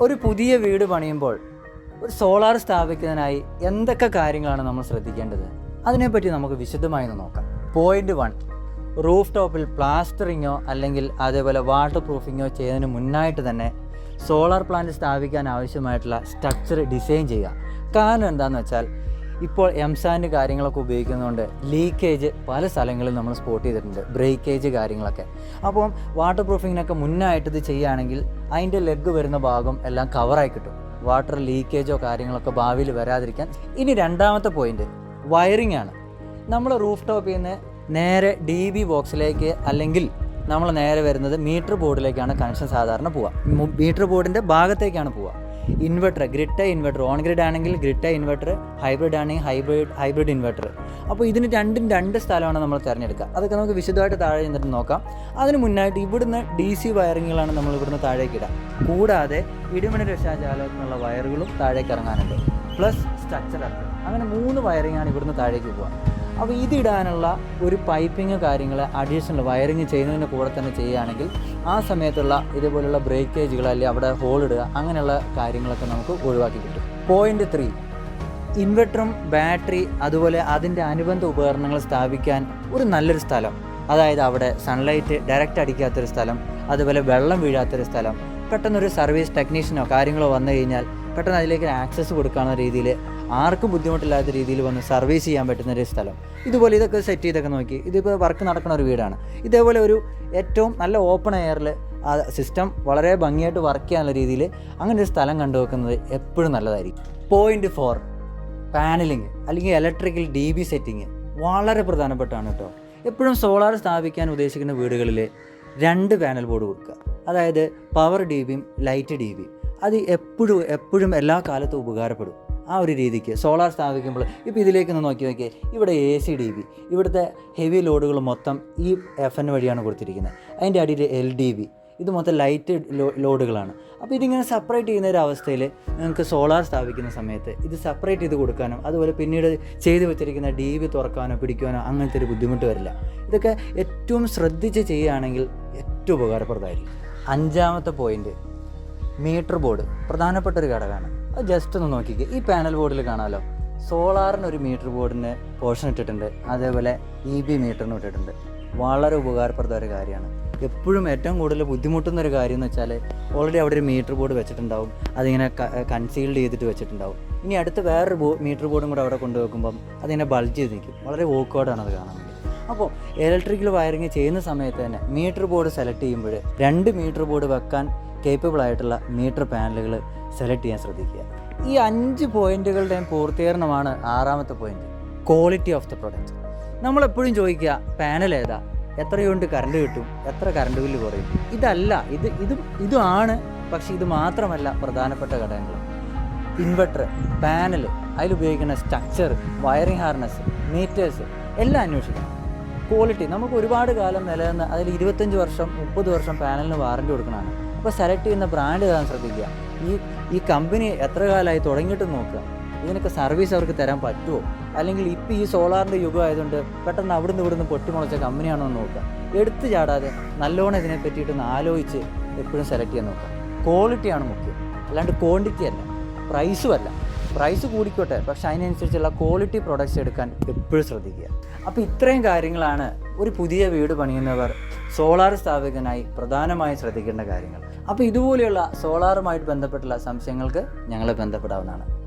ഒരു പുതിയ വീട് പണിയുമ്പോൾ ഒരു സോളാർ സ്ഥാപിക്കുന്നതിനായി എന്തൊക്കെ കാര്യങ്ങളാണ് നമ്മൾ ശ്രദ്ധിക്കേണ്ടത്? അതിനെപ്പറ്റി നമുക്ക് വിശദമായി ഒന്ന് നോക്കാം. പോയിന്റ് വൺ റൂഫ് ടോപ്പിൽ പ്ലാസ്റ്ററിങ്ങോ അല്ലെങ്കിൽ അതേപോലെ വാട്ടർ പ്രൂഫിങ്ങോ ചെയ്യുന്നതിന് മുന്നായിട്ട് തന്നെ സോളാർ പ്ലാന്റ് സ്ഥാപിക്കാൻ ആവശ്യമായിട്ടുള്ള സ്ട്രക്ചർ ഡിസൈൻ ചെയ്യുക. കാരണം എന്താണെന്ന് വെച്ചാൽ ഇപ്പോൾ എംസാൻഡ് കാര്യങ്ങളൊക്കെ ഉപയോഗിക്കുന്നതുകൊണ്ട് ലീക്കേജ് പല സ്ഥലങ്ങളിൽ നമ്മൾ സ്പോട്ട് ചെയ്തിട്ടുണ്ട് ബ്രേക്കേജ് കാര്യങ്ങളൊക്കെ. അപ്പം വാട്ടർ പ്രൂഫിങ്ങിനൊക്കെ മുന്നായിട്ട് ഇത് ചെയ്യുകയാണെങ്കിൽ അതിന്റെ ലെഗ് വരുന്ന ഭാഗം എല്ലാം കവറായി കിട്ടും. വാട്ടർ ലീക്കേജോ കാര്യങ്ങളൊക്കെ ഭാവിയിൽ വരാതിരിക്കാൻ. ഇനി രണ്ടാമത്തെ പോയിന്റ് വയറിംഗ് ആണ്. നമ്മൾ റൂഫ് ടോപ്പിൽ നിന്ന് നേരെ ഡി ബി ബോക്സിലേക്ക് അല്ലെങ്കിൽ നമ്മൾ നേരെ വരുന്നത് മീറ്റർ ബോർഡിലേക്കാണ് കണക്ഷൻ സാധാരണ പോവുക. മീറ്റർ ബോർഡിന്റെ ഭാഗത്തേക്കാണ് പോവുക. Inverter grid inverter on grid ആണെങ്കിൽ ഗ്രിഡ് ഇൻവെർട്ടർ ഹൈബ്രിഡ് ആണെങ്കിൽ ഹൈബ്രിഡ് ഹൈബ്രിഡ് ഇൻവെർട്ടർ അപ്പോൾ ഇതിന് രണ്ടും രണ്ട് സ്ഥലമാണ് നമ്മൾ തിരഞ്ഞെടുക്കുക. അതൊക്കെ നമുക്ക് വിശദമായിട്ട് താഴെ നിന്നിട്ട് നോക്കാം. അതിന് മുന്നായിട്ട് ഇവിടുന്ന് ഡി സി വയറിങ്ങുകളാണ് നമ്മൾ ഇവിടുന്ന് താഴേക്ക് ഇടുക. കൂടാതെ ഇടിമണി രക്ഷാജാലത്തിനുള്ള വയറുകളും താഴേക്ക് ഇറങ്ങാനുണ്ട്. പ്ലസ് സ്ട്രക്ചർ അങ്ങനെ മൂന്ന് വയറിങ്ങാണ് ഇവിടുന്ന് താഴേക്ക് പോവുക. അപ്പോൾ ഇതിടാനുള്ള ഒരു പൈപ്പിങ് കാര്യങ്ങൾ അഡീഷണൽ വയറിങ് ചെയ്യുന്നതിന്റെ കൂടെ തന്നെ ചെയ്യുകയാണെങ്കിൽ ആ സമയത്തുള്ള ഇതുപോലുള്ള ബ്രേക്കേജുകൾ അല്ലെങ്കിൽ അവിടെ ഹോൾ ഇടുക അങ്ങനെയുള്ള കാര്യങ്ങളൊക്കെ നമുക്ക് ഒഴിവാക്കി കിട്ടും. പോയിന്റ് ത്രീ ഇൻവെർട്ടറും ബാറ്ററി അതുപോലെ അതിന്റെ അനുബന്ധ ഉപകരണങ്ങൾ സ്ഥാപിക്കാൻ ഒരു നല്ലൊരു സ്ഥലം. അതായത് അവിടെ സൺലൈറ്റ് ഡയറക്റ്റ് അടിക്കാത്തൊരു സ്ഥലം അതുപോലെ വെള്ളം വീഴാത്തൊരു സ്ഥലം. പെട്ടെന്നൊരു സർവീസ് ടെക്നീഷ്യനോ കാര്യങ്ങളോ വന്നു കഴിഞ്ഞാൽ പെട്ടെന്ന് അതിലേക്ക് ആക്സസ് കൊടുക്കാവുന്ന രീതിയിൽ ആർക്കും ബുദ്ധിമുട്ടില്ലാത്ത രീതിയിൽ വന്ന് സർവീസ് ചെയ്യാൻ പറ്റുന്ന ഒരു സ്ഥലം. ഇതുപോലെ ഇതൊക്കെ സെറ്റ് ചെയ്തൊക്കെ നോക്കി. ഇതിപ്പോൾ വർക്ക് നടക്കുന്ന ഒരു വീടാണ്. ഇതേപോലെ ഒരു ഏറ്റവും നല്ല ഓപ്പൺ എയറിൽ ആ സിസ്റ്റം വളരെ ഭംഗിയായിട്ട് വർക്ക് ചെയ്യാനുള്ള രീതിയിൽ അങ്ങനെ ഒരു സ്ഥലം കണ്ടുവെക്കുന്നത് എപ്പോഴും നല്ലതായിരിക്കും. പോയിന്റ് ഫോർ പാനലിങ് അല്ലെങ്കിൽ ഇലക്ട്രിക്കൽ ഡി ബി സെറ്റിങ് വളരെ പ്രധാനപ്പെട്ടാണ് കേട്ടോ. എപ്പോഴും സോളാർ സ്ഥാപിക്കാൻ ഉദ്ദേശിക്കുന്ന വീടുകളിൽ രണ്ട് പാനൽ ബോർഡ് കൊടുക്കുക. അതായത് പവർ ഡി ബിയും ലൈറ്റ് ഡി ബിയും അത് എപ്പോഴും എപ്പോഴും എല്ലാ കാലത്തും ഉപകാരപ്പെടും. ആ ഒരു രീതിക്ക് സോളാർ സ്ഥാപിക്കുമ്പോൾ ഇപ്പോൾ ഇതിലേക്ക് ഒന്ന് നോക്കി നോക്കിയാൽ ഇവിടെ എ സി ഡി ബി ഇവിടുത്തെ ഹെവി ലോഡുകൾ മൊത്തം ഈ എഫ് എൻ വഴിയാണ് കൊടുത്തിരിക്കുന്നത്. അതിന്റെ അടിയിൽ എൽ ഡി ബി ഇത് മൊത്തം ലൈറ്റ് ലോഡുകളാണ് അപ്പോൾ ഇതിങ്ങനെ സെപ്പറേറ്റ് ചെയ്യുന്ന ഒരു അവസ്ഥയിൽ നിങ്ങൾക്ക് സോളാർ സ്ഥാപിക്കുന്ന സമയത്ത് ഇത് സെപ്പറേറ്റ് ചെയ്ത് കൊടുക്കാനും അതുപോലെ പിന്നീട് ചെയ്തു വെച്ചിരിക്കുന്ന ഡി ബി തുറക്കാനോ പിടിക്കാനോ അങ്ങനത്തെ ഒരു ബുദ്ധിമുട്ട് വരില്ല. ഇതൊക്കെ ഏറ്റവും ശ്രദ്ധിച്ച് ചെയ്യുകയാണെങ്കിൽ ഏറ്റവും ഉപകാരപ്രദമായിരിക്കും. അഞ്ചാമത്തെ പോയിന്റ് മീറ്റർ ബോർഡ് പ്രധാനപ്പെട്ട ഒരു ഘടകമാണ്. അത് ജസ്റ്റ് ഒന്ന് നോക്കിക്കുക ഈ പാനൽ ബോർഡിൽ കാണാമല്ലോ സോളാറിന് ഒരു മീറ്റർ ബോർഡിന് പോർഷൻ ഇട്ടിട്ടുണ്ട്. അതേപോലെ ഇ ബി മീറ്ററിന് ഇട്ടിട്ടുണ്ട്. വളരെ ഉപകാരപ്രദമായ ഒരു കാര്യമാണ്. എപ്പോഴും ഏറ്റവും കൂടുതൽ ബുദ്ധിമുട്ടുന്ന ഒരു കാര്യം എന്ന് വെച്ചാൽ ഓൾറെഡി അവിടെ ഒരു മീറ്റർ ബോർഡ് വെച്ചിട്ടുണ്ടാവും. അതിങ്ങനെ കൺസീൽഡ് ചെയ്തിട്ട് വെച്ചിട്ടുണ്ടാവും. ഇനി അടുത്ത് വേറൊരു മീറ്റർ ബോർഡും കൂടെ അവിടെ കൊണ്ടുവെക്കുമ്പം അതിങ്ങനെ ബൾജ് ചെയ്ത് നിൽക്കും. വളരെ ഓക്കോഡാണ് അത് കാണാൻ. അപ്പോൾ ഇലക്ട്രിക്കൽ വയറിങ് ചെയ്യുന്ന സമയത്ത് തന്നെ മീറ്റർ ബോർഡ് സെലക്ട് ചെയ്യുമ്പോൾ രണ്ട് മീറ്റർ ബോർഡ് വെക്കാൻ കേപ്പബിൾ ആയിട്ടുള്ള മീറ്റർ പാനലുകൾ സെലക്ട് ചെയ്യാൻ ശ്രദ്ധിക്കുക. ഈ അഞ്ച് പോയിന്റുകളുടെയും പൂർത്തീകരണമാണ് ആറാമത്തെ point quality of the product നമ്മളെപ്പോഴും ചോദിക്കുക പാനൽ ഏതാ? എത്ര യൂണിറ്റ് കറണ്ട് കിട്ടും? എത്ര കറണ്ട് ബില്ല് കുറയും? ഇതല്ല ഇത് ഇതും ഇതുമാണ് പക്ഷേ ഇത് മാത്രമല്ല പ്രധാനപ്പെട്ട ഘടകങ്ങൾ. ഇൻവെർട്ടർ പാനൽ അതിലുപയോഗിക്കുന്ന സ്ട്രക്ചർ വയറിംഗ് ഹാർനസ് മീറ്റേഴ്സ് എല്ലാം അന്വേഷിക്കണം. ക്വാളിറ്റി നമുക്ക് ഒരുപാട് കാലം നിലനിന്ന് അതിൽ ഇരുപത്തഞ്ച് വർഷം മുപ്പത് വർഷം പാനലിന് വാറന്റി കൊടുക്കണതാണ്. അപ്പോൾ സെലക്ട് ചെയ്യുന്ന ബ്രാൻഡ് ഏതാണെന്ന് ശ്രദ്ധിക്കുക. ഈ ഈ കമ്പനി എത്ര കാലമായി തുടങ്ങിയിട്ട് നോക്കുക. ഇതിനൊക്കെ സർവീസ് അവർക്ക് തരാൻ പറ്റുമോ? അല്ലെങ്കിൽ ഇപ്പോൾ ഈ സോളാറിന്റെ യുഗം ആയതുകൊണ്ട് പെട്ടെന്ന് അവിടുന്ന് ഇവിടുന്ന് പൊട്ടിമുളച്ച കമ്പനിയാണോ എന്ന് നോക്കുക. എടുത്തു ചാടാതെ നല്ലോണം ഇതിനെ പറ്റിയിട്ടൊന്ന് ആലോചിച്ച് എപ്പോഴും സെലക്ട് ചെയ്യാൻ നോക്കുക. ക്വാളിറ്റിയാണ് മുഖ്യം. അല്ലാണ്ട് ക്വാണ്ടിറ്റി അല്ല. പ്രൈസും അല്ല. പ്രൈസ് കൂടിക്കോട്ടെ പക്ഷെ അതിനനുസരിച്ചുള്ള ക്വാളിറ്റി പ്രൊഡക്ട്സ് എടുക്കാൻ എപ്പോഴും ശ്രദ്ധിക്കുക. അപ്പോൾ ഇത്രയും കാര്യങ്ങളാണ് ഒരു പുതിയ വീട് പണിയുന്നവർ സോളാർ സ്ഥാപകനായി പ്രധാനമായും ശ്രദ്ധിക്കേണ്ട കാര്യങ്ങൾ. അപ്പോൾ ഇതുപോലെയുള്ള സോളാറുമായിട്ട് ബന്ധപ്പെട്ടുള്ള സംശയങ്ങൾക്ക് ഞങ്ങളെ ബന്ധപ്പെടാവുന്നതാണ്.